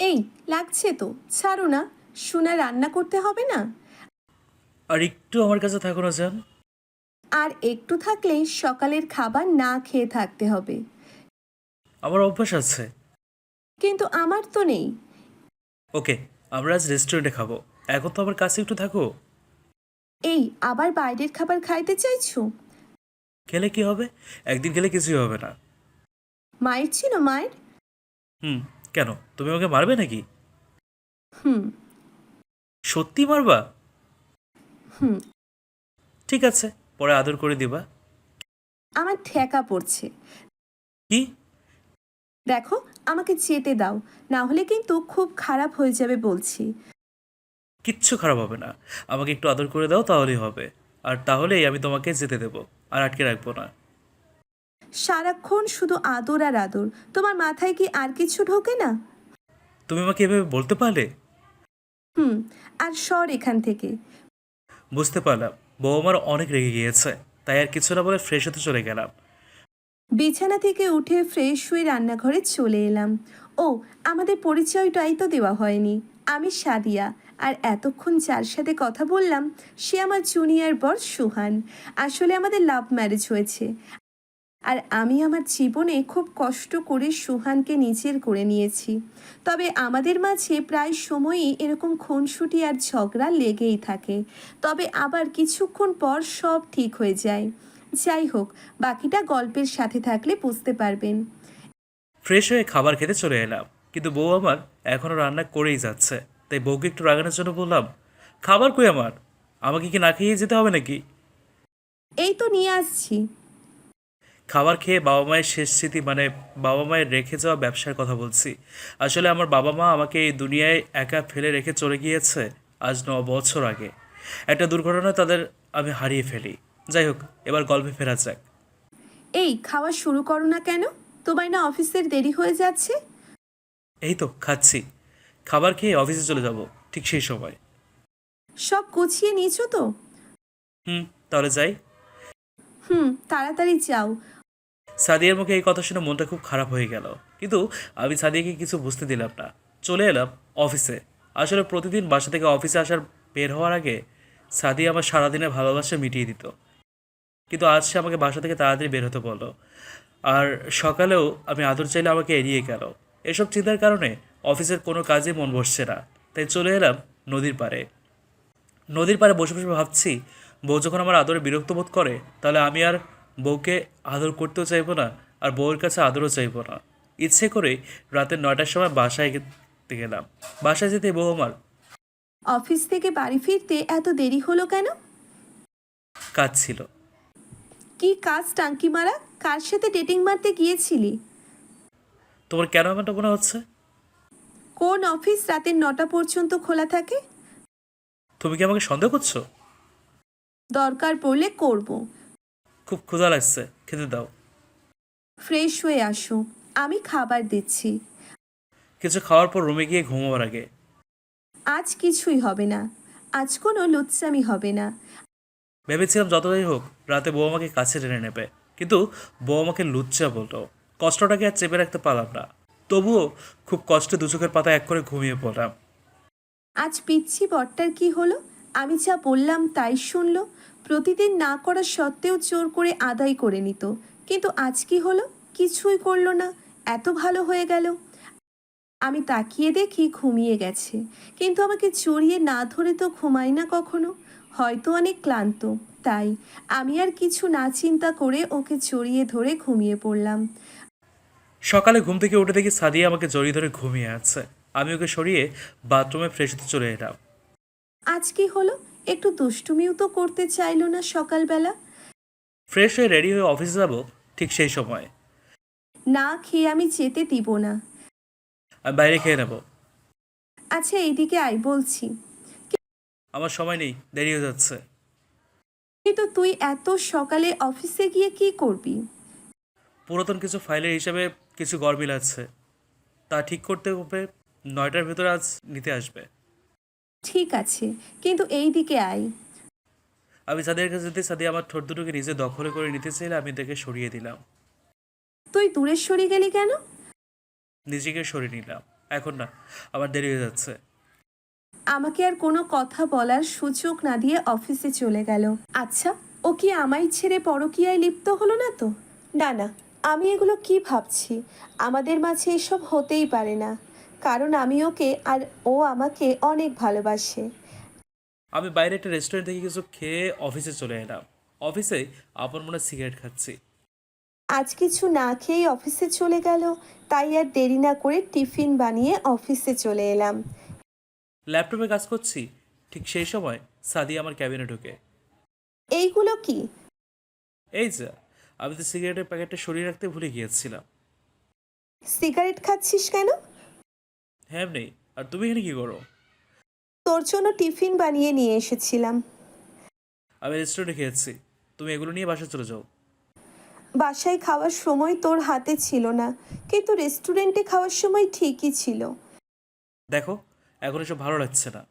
এই লাগছে তো। ছাড়ো না সোনা রান্না করতে হবে না? আর একটু আমার কাছে থাকো না যান আর একটু থাকলেই সকালের খাবার না খেয়ে থাকতে হবে। আমার অভ্যাস আছে। কিন্তু আমার তো নেই। ওকে আমরা আজ রেস্টুরেন্টে খাব। এখন তো আমার কাছে একটু থাকো। এই আবার বাইরের খাবার খাইতে চাইছো? খেলে কি হবে? একদিন খেলে কিছুই হবে না। মায়ের ছিল মায়ের? হুম। কেন? তুমি আমাকে মারবে নাকি? হুম। সত্যি মারবা? হুম। ঠিক আছে পরে আদর করে দিবা। আমার ঠেকা পড়ছে। কি? দেখো আমাকে যেতে দাও না হলে কিন্তু খুব খারাপ হয়ে যাবে বলছি। কিচ্ছু খারাপ হবে না। আমাকে একটু আদর করে দাও তাহলেই হবে। আর তাহলেই আমি তোমাকে যেতে দেবো। আর আটকে রাখব না। সারাক্ষণ শুধু আদর আর আদর। তোমার মাথায় কি আর কিছু ঢোকে না? তুমি আমাকে এভাবে বলতে পারলে? হুম আর সর এখান থেকে। বুঝতে পারলাম। বউ আমার অনেক রেগে গিয়েছে তাই আর কিছু না বলে ফ্রেশ হতে চলে গেলাম। বিছানা থেকে উঠে ফ্রেশ হয়ে রান্নাঘরে চলে এলাম। ও আমাদের পরিচয়টাই তো দেওয়া হয়নি। আমি সাদিয়া আর এতক্ষণ যার সাথে কথা বললাম সে আমার জুনিয়র বর সুহান। আসলে আমাদের লাভ ম্যারেজ হয়েছে। আর আমি আমার জীবনে খুব কষ্ট করে সুহানকে নিজের করে নিয়েছি। তবে আমাদের মাঝে প্রায় সময়ই এরকম খুনসুটি আর ঝগড়া লেগেই থাকে। তবে আবার কিছুক্ষণ পর সব ঠিক হয়ে যায়। যাই হোক বাকিটা গল্পের সাথে থাকলে বুঝতে পারবেন। ফ্রেশ হয়ে খাবার খেতে চলে এলাম। কিন্তু বউ আমার এখনও রান্না করেই যাচ্ছে। তাই বউকে একটু রাগানোর জন্য বললাম খাবার কই আমার? আমাকে কি না খেয়ে যেতে হবে নাকি? এই তো নিয়ে আসছি। খাবার খেয়ে বাবা মায়ের শেষ স্মৃতি মানে বাবা মায়ের রেখে যাওয়া ব্যবসার কথা বলছি। আসলে আমার বাবা মা আমাকে এই দুনিয়ায় একা ফেলে রেখে চলে গিয়েছে আজ ন বছর আগে। একটা দুর্ঘটনায় তাদের আমি হারিয়ে ফেলি। যাই হোক এবার গল্পে ফেরা যাক। এই খাওয়া শুরু করো না কেন? তোমার না অফিসের দেরি হয়ে যাচ্ছে? এই তো খাচ্ছি। খাবার খেয়ে অফিসে চলে যাব ঠিক সেই সময়। সব গুছিয়ে নিয়েছো তো? হুম তাহলে যাই। হুম তাড়াতাড়ি যাও। সাদিয়ার মুখে এই কথা শুনে মনটা খুব খারাপ হয়ে গেল। কিন্তু আমি সাদিয়াকে কিছু বুঝতে দিলাম না। চলে এলাম অফিসে। আসলে প্রতিদিন বাসা থেকে অফিসে আসার বের হওয়ার আগে সাদিয়া আমার সারাদিনের ভালোবাসা মিটিয়ে দিত। কিন্তু আজ সে আমাকে বাসা থেকে তাড়াতাড়ি বের হতে বলল। আর সকালেও আমি আদর চাইলে আমাকে এড়িয়ে গেল। এসব চিন্তার কারণে অফিসের কোনো কাজে মন বসছে না। তাই চলে এলাম নদীর পাড়ে। নদীর পাড়ে বসে বসে ভাবছি, বউ যখন আমার আদরে বিরক্ত বোধ করে, তাহলে আমি আর বউকে আদর করতেও চাইব না আর বউয়ের কাছে আদরও চাইব না। ইচ্ছে করে রাতের নয়টার সময় বাসায় গেলাম। বাসায় যেতে বউ আমার অফিস থেকে বাড়ি ফিরতে এত দেরি হলো কেন? কাজ ছিল। কি কাজ টাঙ্কি মারা? কার সাথে ডেটিং মারতে গিয়েছিলি? তোমার কেন এমনটা মনে হচ্ছে? কোন অফিস রাতের নটা পর্যন্ত খোলা থাকে? তুমি কি আমাকে সন্দেহ করছ? দরকার পড়লে করব। খুব ক্ষুধা লাগছে খেতে দাও। ফ্রেশ হয়ে আসো আমি খাবার দিচ্ছি। কিছু খাওয়ার পর রুমে গিয়ে ঘুমাবার আগে। আজ কিছুই হবে না আজ কোনো লুচ্চামি হবে না। ভেবেছিলাম যতটাই হোক রাতে বউ আমাকে কাছে টেনে নেবে কিন্তু বউ আমাকে লুচ্চা বলল কষ্টটাকে আর চেপে রাখতে পারলাম না। তবুও খুব কষ্টে দু চোখের পাতা এক করে ঘুমিয়ে পড়লাম। আজ পিচ্ছি বটটার কি হলো? আমি যা বললাম তাই শুনলো প্রতিদিন না করা সত্ত্বেও জোর করে আদায় করে নিত। কিন্তু আজ কি হলো? কিছুই করল না। এত ভালো হয়ে গেল। আমি তাকিয়ে দেখি ঘুমিয়ে গেছে। কিন্তু আমাকে চড়িয়ে না ধরে তো ঘুমাই না কখনো? হয়তো অনেক ক্লান্ত। তাই আমি আর কিছু না চিন্তা করে ওকে চড়িয়ে ধরে ঘুমিয়ে পড়লাম। সকালে ঘুম থেকে উঠে দেখি সাদিয়া আমাকে জড়িয়ে ধরে ঘুমিয়ে আছে। আমি ওকে সরিয়ে বাথরুমে ফ্রেশ হতে চলে এলাম। আজ কি হলো? একটু দুষ্টুমিও তো করতে চাইলো না সকালবেলা। ফ্রেশ হয়ে রেডি হয়ে অফিসে যাব ঠিক সেই সময়। না খেয়ে আমি যেতে দিব না। আমি বাইরে খেয়ে নেব। আচ্ছা এইদিকে আয় বলছি। আমার সময় নেই দেরি হয়ে যাচ্ছে। কিন্তু তুই এত সকালে অফিসে গিয়ে কি করবি? পুরাতন কিছু ফাইলের হিসাবে কিছু গরমিল আছে। তা ঠিক করতে হবে নয়টার ভেতরে আজ নিতে আসবে। ঠিক আছে কিন্তু এই দিকে আয়। আমি সাদিয়ার কাছে যেতে সাদিয়া আমার ঠোঁট দুটোকে নিজে দখলে করে নিতে চাইলে আমি তাকে সরিয়ে দিলাম। তুই দূরে সরে গেলি কেন? নিজেকে সরিয়ে নিলাম। এখন না আমার দেরি হয়ে যাচ্ছে। আমাকে আর কোনো কথা বলার সুযোগ না দিয়ে অফিসে চলে গেল। আচ্ছা ও কি আমায় ছেড়ে পরকীয়ায় লিপ্ত হলো না তো? না না আমি এগুলো কি ভাবছি? আমাদের মাঝে এসব হতেই পারে না। কারণ আমি ওকে আর ও আমাকে অনেক ভালোবাসে। আমি বাইরে একটা রেস্টুরেন্ট থেকে কিছু খেয়ে অফিসে চলে এলাম। অফিসে আপন মনে সিগারেট খাচ্ছি। আজ কিছু না খেয়েই অফিসে চলে গেল তাই আর দেরি না করে টিফিন বানিয়ে অফিসে চলে এলাম। ল্যাপটপে কাজ করছি ঠিক সেই সময় সাদি আমার ক্যাবিনে ঢুকে। এইগুলো কি? এই যা আমি তো সিগারেটের প্যাকেটটা সরিয়ে রাখতে ভুলে গিয়েছিলাম। সিগারেট খাচ্ছিস কেন? হ্যাঁ নেই। আর তুমি এখানে কি করো? তোর জন্য টিফিন বানিয়ে নিয়ে এসেছিলাম। আমি রেস্টুরেন্টে খেয়েছি। তুমি এগুলো নিয়ে বাসা চলে যাও। বাসায় খাওয়ার সময় তোর হাতে ছিল না কিন্তু রেস্টুরেন্টে খাওয়ার সময় ঠিকই ছিল। দেখো এখন এসব ভালো লাগছে না।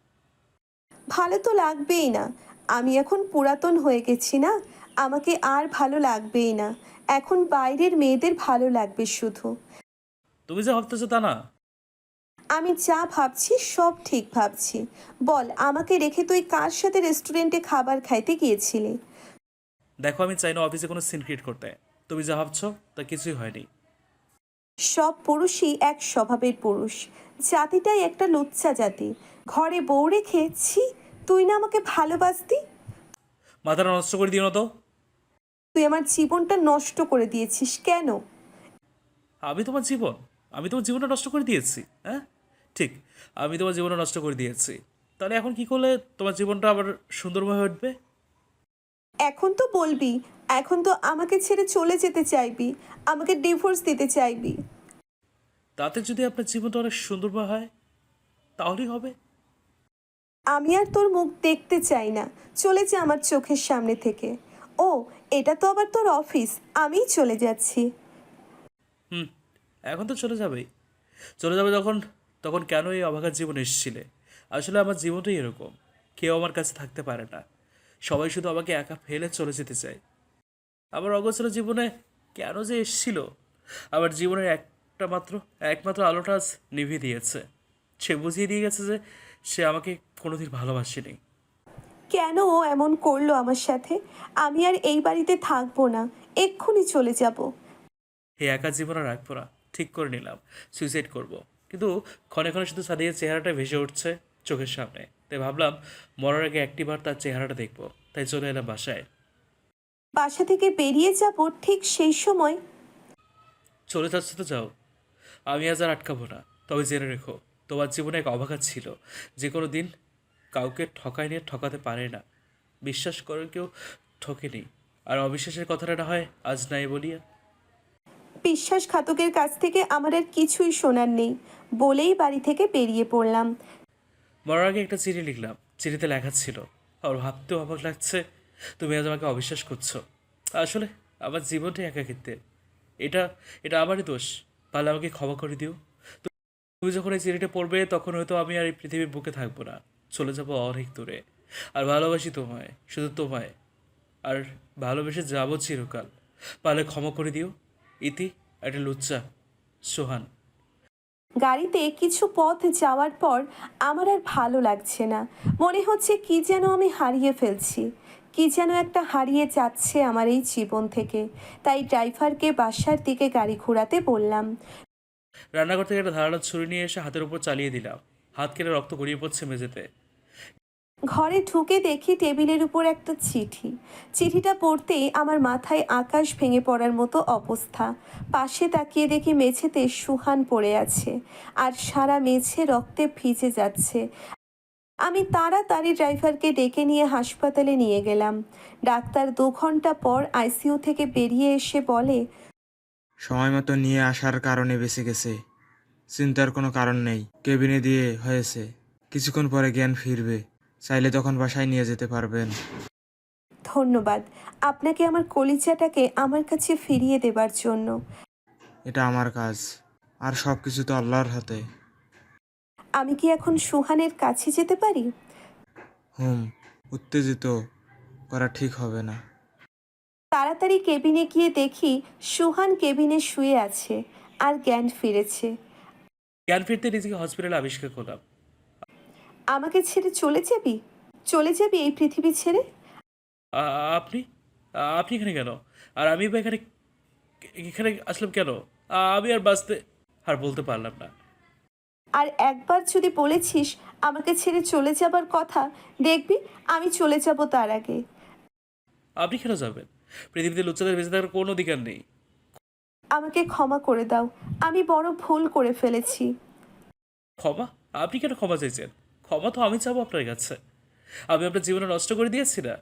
ভালো তো লাগবেই না। আমি এখন পুরাতন হয়ে গেছি না আমাকে আর ভালো লাগবেই না। এখন বাইরের মেয়েদের ভালো লাগবে শুধু। তুমি যা ভাবতেছো তা না। আমি যা ভাবছি সব ঠিক ভাবছি। বল আমাকে রেখে তুই কার সাথে রেস্টুরেন্টে খাবার খাইতে গিয়েছিলি? দেখো আমি চাই না অফিসে কোনো সিন ক্রিয়েট করতে। তুমি যা ভাবছ তা কিছুই হয়নি। সব পুরুষই এক স্বভাবের পুরুষ। জাতিটাই একটা লুচ্চা জাতি। ঘরে বউ রেখে ছি তুই না আমাকে ভালোবাসতি? মাথাটা নষ্ট করে দিও না তো। তুই আমার জীবনটা নষ্ট করে দিয়েছিস কেন? আমি তোমার জীবন? আমি তোমার জীবনটা নষ্ট করে দিয়েছি হ্যাঁ? ঠিক আমি তোমার জীবনটা নষ্ট করে দিয়েছি। তাহলে এখন কি করলে তোমার জীবনটা আবার সুন্দরভাবে উঠবে? এখন তো বলবি এখন তো আমাকে ছেড়ে চলে যেতে চাইবি আমাকে ডিভোর্স দিতে চাইবি। তাতে যদি আপনার জীবনটা অনেক সুন্দরভাবে হয় তাহলেই হবে। আমি আর তোর মুখ দেখতে চাই না চলে যা আমার চোখের সামনে থেকে। ও এটা তো আবার তোর অফিস আমিই চলে যাচ্ছি। হুম এখন তো চলে যাবেই। চলে যাবে যখন তখন কেন এই অবাকার জীবন এসেছিলে? আসলে আমার জীবনটাই এরকম। কেউ আমার কাছে থাকতে পারে না। সবাই শুধু আমাকে একা ফেলে চলে যেতে চায়। আমার অগোচর জীবনে কেন যে এসেছিল? আমার জীবনের একটা মাত্র একমাত্র আলোটা আজ নিভিয়ে দিয়েছে। সে বুঝিয়ে দিয়ে গেছে যে সে আমাকে কোনোদিন ভালোবাসেনি। কেন ও এমন করল আমার সাথে? আমি আর এই বাড়িতে থাকব না। এক্ষুনি চলে যাব। এই একা জীবন আর রাখব না ঠিক করে নিলাম। সুইসাইড করব। কিন্তু ক্ষণে ক্ষণে শুধু সাদিয়ার চেহারাটা ভেসে উঠছে চোখের সামনে। তাই ভাবলাম মরার আগে একটিবার তার চেহারাটা দেখব। তাই চলে এলাম বাসায়। বাসা থেকে বেরিয়ে যাব ঠিক সেই সময়। চলে যাচ্ছে তো যাও। আমি আজ আর আটকাবো না। তবে জেনে রেখো তোমার জীবনে এক অবাঘাত ছিল। যে কোনো দিন কাউকে ঠকায় নিয়ে ঠকাতে পারে না। বিশ্বাস করে কেউ ঠকেনি। আর অবিশ্বাসের কথাটা না হয় আজ নাই বলিয়া বিশ্বাসঘাতকের কাছ থেকে আমার আর কিছুই শোনার নেই বলেই বাড়ি থেকে বেরিয়ে পড়লাম। মরার আগে একটা চিঠি লিখলাম। চিঠিতে লেখা ছিল, আর ভাবতেও অবাক লাগছে, তুমি আজ আমাকে অবিশ্বাস করছ। আসলে আমার জীবনটাই একাকিত্বের এটা এটা আমারই দোষ। পারলে আমাকে ক্ষমা করে দিও। তুমি যখন এই চিঠিটা পড়বে, তখন হয়তো আমি আর এই পৃথিবীর বুকে থাকব না। চলে যাব অনেক দূরে। আর ভালোবাসি তোমায়, শুধু তোমায়। আর ভালোবেসে যাব চিরকাল। পারলে ক্ষমা করে দিও। ইতি একটা লুচ্চা সোহান। গাড়িতে কিছু পথ যাওয়ার পর আমার আর ভালো লাগছে না। মনে হচ্ছে কি যেন আমি হারিয়ে ফেলছি কি যেন একটা হারিয়ে যাচ্ছে আমার এই জীবন থেকে। তাই ড্রাইভারকে বাসার দিকে গাড়ি ঘোরাতে বললাম। রান্নাঘর থেকে একটা ধারালো ছুরি নিয়ে এসে হাতের উপর চালিয়ে দিলাম। হাত কেটে রক্ত গড়িয়ে পড়ছে মেঝেতে। ঘরে ঢুকে দেখি টেবিলের উপর একটা চিঠি। চিঠিটা পড়তেই আমার মাথায় আকাশ ভেঙে পড়ার মতো অবস্থা। পাশে তাকিয়ে দেখি মেঝেতে সুহান পড়ে আছে আর সারা মেঝে রক্তে ভিজে যাচ্ছে। আমি তাড়াতাড়ি ড্রাইভারকে ডেকে নিয়ে হাসপাতালে নিয়ে গেলাম। ডাক্তার দু ঘণ্টা পর আইসিইউ থেকে বেরিয়ে এসে বলে, সময় মতো নিয়ে আসার কারণে বেঁচে গেছে। চিন্তার কোনো কারণ নেই। কেবিনে দিয়ে হয়েছে। কিছুক্ষণ পরে জ্ঞান ফিরবে। চাইলে তখন বাসায় নিয়ে যেতে পারবেন। ধন্যবাদ। আপনাকে আমার কলিজাটাকে আমার কাছে ফিরিয়ে দেবার জন্য। এটা আমার কাজ আর সব কিছু তো আল্লাহর হাতে। আমি কি এখন সুহানের কাছে যেতে পারি? হুম উত্তেজিত করা ঠিক হবে না। তাড়াতাড়ি কেবিনে গিয়ে দেখি সুহান কেবিনে শুয়ে আছে আর জ্ঞান ফিরেছে। জ্ঞান ফিরতে নিজেকে হসপিটালে আবিষ্কার করলাম। আমাকে ছেড়ে চলে যাবি? চলে যাবি এই পৃথিবী ছেড়ে? আপনি? আপনি এখানে কেন? আর আমি বা এখানে এখানে আসলাম কেন? আমি আর বাঁচতে আর বলতে পারলাম না। আর একবার যদি বলেছিস আমাকে ছেড়ে চলে যাবার কথা দেখবি আমি চলে যাব তার আগে। আপনি কেন যাবেন? পৃথিবীতে লুচ্চাদের বেঁচে থাকার কোনো অধিকার নেই। আমাকে ক্ষমা করে দাও। আমি বড় ভুল করে ফেলেছি। ক্ষমা? আপনি কেন ক্ষমা চাইছেন? ক্ষমা তো আমি চাবো আপনার কাছে। আমি আপনার জীবনে নষ্ট করে দিয়েছি না।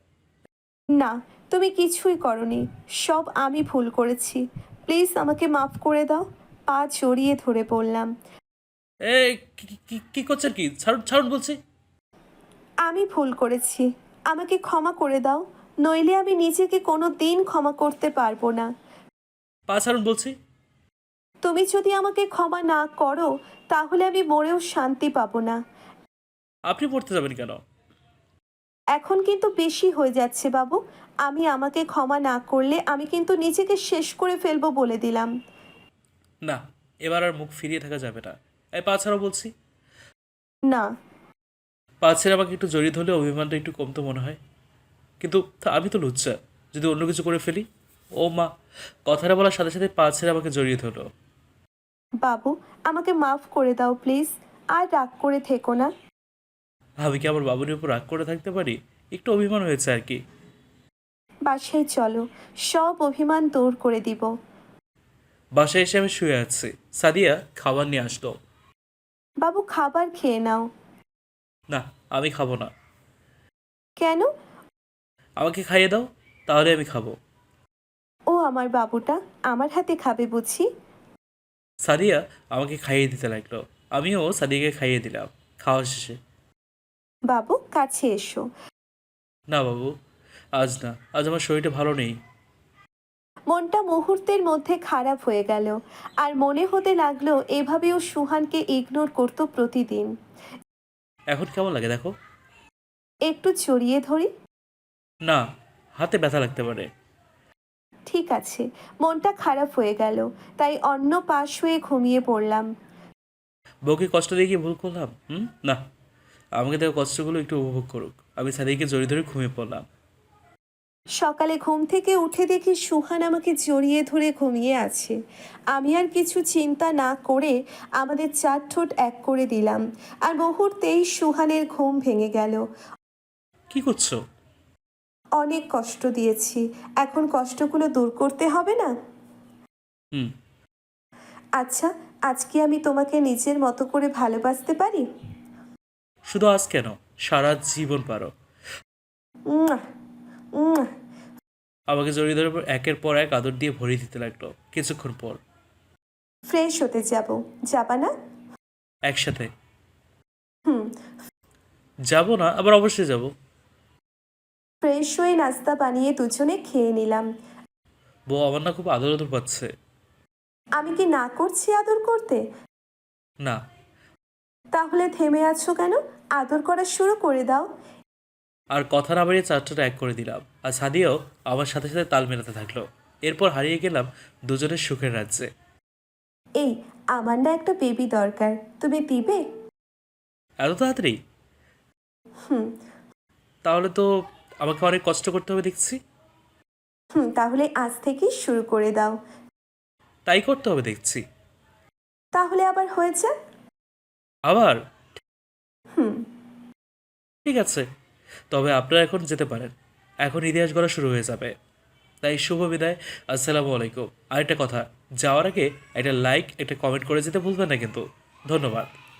না তুমি কিছুই করনি। সব আমি ভুল করেছি। প্লিজ আমাকে মাফ করে দাও। পা জড়িয়ে ধরে বললাম। এ কি- কি- কি করছেন কি? ছাড়ুন ছাড়ুন বলছি। আমি ভুল করেছি। আমাকে ক্ষমা করে দাও। নইলে আমি নিজেকে কোনো দিন ক্ষমা করতে পারব না। পা ছাড়ুন বলছি। তুমি যদি আমাকে ক্ষমা না করো তাহলে আমি মরেও শান্তি পাবো না। আপনি পড়তে যাবেন কেন? এখন কিন্তু বেশি হয়ে যাচ্ছে বাবু। আমি আমাকে ক্ষমা না করলে আমি কিন্তু নিজেকে শেষ করে ফেলব বলে দিলাম। না এবার আর মুখ ফিরিয়ে থাকা যাবে না। এই পা ছাড়াও বলছি। না। পা ছেড়ে আমাকে একটু জড়িয়ে ধরলে অভিমানটা একটু কমতো মনে হয়। কিন্তু আমি তো লুচ্চা যদি অন্য কিছু করে ফেলি। ও মা কথাটা বলার সাথে সাথে পা ছেড়ে আমাকে জড়িয়ে ধরলো। বাবু আমাকে মাফ করে দাও প্লিজ। আর রাগ করে থেকো না। আমি কি আমার বাবুর উপর রাগ করে থাকতে পারি? একটু অভিমান হয়েছে আর কি। বাসায় চলো সব অভিমান দূর করে দিব। বাসায় এসে আমি শুয়ে আছি। সাদিয়া খাবার নিয়ে আসলো বাবু খাবার খেয়ে নাও। না আমি খাব না। কেন? আমাকে খাইয়ে দাও তাহলে আমি খাব। ও আমার বাবুটা আমার হাতে খাবে বুঝি? সাদিয়া আমাকে খাইয়ে দিতে লাগল। আমিও সাদিয়াকে খাইয়ে দিলাম খাওয়া শেষে। বাবু কাছে এসো। না বাবু আজ না। আজ আমার শরীরটা ভালো নেই। মনটা মুহূর্তের মধ্যে খারাপ হয়ে গেল। আর মনে হতে লাগল এভাবেও সুহানকে ইগনোর করতো প্রতিদিন। এখন কেমন লাগে দেখো? একটু চড়িয়ে ধরি? না হাতে ব্যথা লাগতে পারে। ঠিক আছে মনটা খারাপ হয়ে গেল তাই অন্য পাশ হয়ে ঘুমিয়ে পড়লাম। বউকে কষ্ট দিয়ে কি ভুল করলাম? হুম? না। আমাকে দেখো কষ্টগুলো একটু উপভোগ করুক। আমি সাদিকে জড়িয়ে ধরে ঘুমিয়ে পড়লাম। সকালে ঘুম থেকে উঠে দেখি সুহান আমাকে জড়িয়ে ধরে ঘুমিয়ে আছে। আমি আর কিছু চিন্তা না করে আমাদের চার ঠোঁট এক করে দিলাম। আর মুহূর্তেই সুহানের ঘুম ভেঙে গেল। কি করছ? অনেক কষ্ট দিয়েছি। এখন কষ্টগুলো দূর করতে হবে না? হুম। আচ্ছা আজকে আমি তোমাকে নিজের মতো করে ভালোবাসতে পারি? শুধু আজ কেন? সারা জীবন পারো। আমাকে জড়িয়ে ধরে একের পর এক আদর দিয়ে ভরিয়ে দিতে লাগল। কিছুক্ষণ পর। ফ্রেশ হতে যাব। যাবা না? একসাথে। হুম। যাব না আবার অবশ্যই যাব। ফ্রেশ হয়ে নাস্তা বানিয়ে দুজনে খেয়ে নিলাম। বউ আমার না খুব আদর আদর পাচ্ছে। আমি কি না করছি আদর করতে? না। তাহলে থেমে আছো কেন? আদর করা শুরু করে দাও। আর কথা না বাড়িয়ে চারটাটা এক করে দিলাম। আর সাদিয়াও আমার সাথে সাথে তাল মেলাতে থাকল। এরপর হারিয়ে গেলাম দুজনের সুখের রাজ্যে। এই আমার না একটা বেবি দরকার। তুমি দিবে? এত তাড়াতাড়ি? হুম। তাহলে তো আমাকে অনেক কষ্ট করতে হবে দেখছি। হুম তাহলে আজ থেকেই শুরু করে দাও। তাই করতে হবে দেখছি। তাহলে আবার হয়েছে? আবার? ঠিক আছে। তবে আপনারা এখন যেতে পারেন। এখন ইতিহাস গড়া শুরু হয়ে যাবে। তাই শুভ বিদায়। আসসালামু আলাইকুম। আরেকটা কথা, যাওয়ার আগে একটা লাইক একটা কমেন্ট করে যেতে ভুলবেন না কিন্তু। ধন্যবাদ।